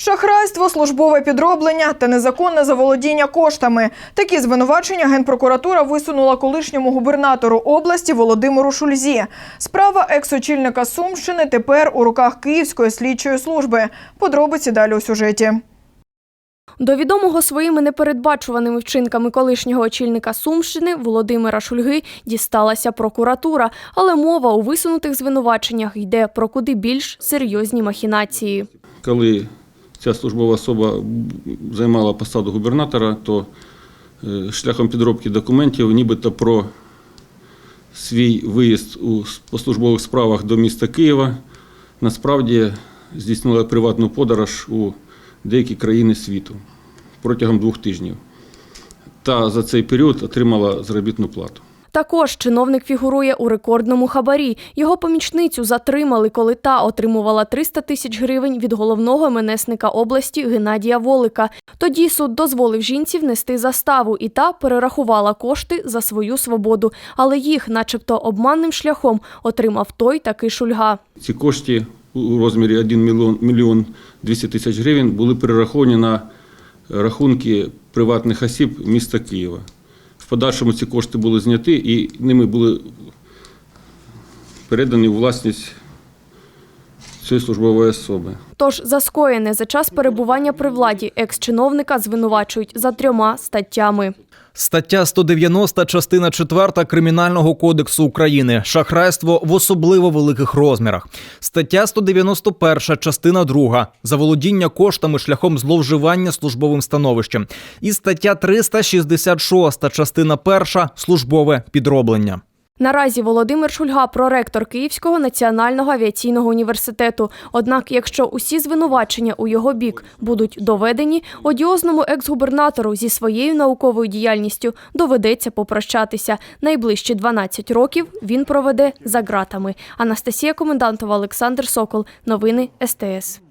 Шахрайство, службове підроблення та незаконне заволодіння коштами. Такі звинувачення генпрокуратура висунула колишньому губернатору області Володимиру Шульзі. Справа екс-очільника Сумщини тепер у руках Київської слідчої служби. Подробиці далі у сюжеті. До відомого своїми непередбачуваними вчинками колишнього очільника Сумщини Володимира Шульги дісталася прокуратура, але мова у висунутих звинуваченнях йде про куди більш серйозні махінації. Коли ця службова особа займала посаду губернатора, то е, шляхом підробки документів, нібито про свій виїзд у службових справах до міста Києва, насправді здійснила приватну подорож у деякі країни світу протягом двох тижнів. Та за цей період отримала заробітну плату. Також чиновник фігурує у рекордному хабарі. Його помічницю затримали, коли та отримувала 300 тисяч гривень від головного менесника області Геннадія Волика. Тоді суд дозволив жінці внести заставу, і та перерахувала кошти за свою свободу, але їх, начебто, обманним шляхом отримав той таки Шульга. Ці кошти у розмірі 1 мільйон, мільйон 200 тисяч гривень були перераховані на рахунки приватних осіб міста Києва. Подальшому ці кошти були зняті і ними були передані у власність цієї службової особи. Тож за скоєне за час перебування при владі екс-чиновника звинувачують за трьома статтями. Стаття 190, частина 4 Кримінального кодексу України. Шахрайство в особливо великих розмірах. Стаття 191, частина 2 Заволодіння коштами шляхом зловживання службовим становищем. І стаття 366, частина 1 Службове підроблення. Наразі Володимир Шульга проректор Київського національного авіаційного університету. Однак, якщо усі звинувачення у його бік будуть доведені, одіозному екс-губернатору зі своєю науковою діяльністю доведеться попрощатися. Найближчі 12 років він проведе за ґратами. Анастасія Комендантова, Олександр Сокол. Новини СТС.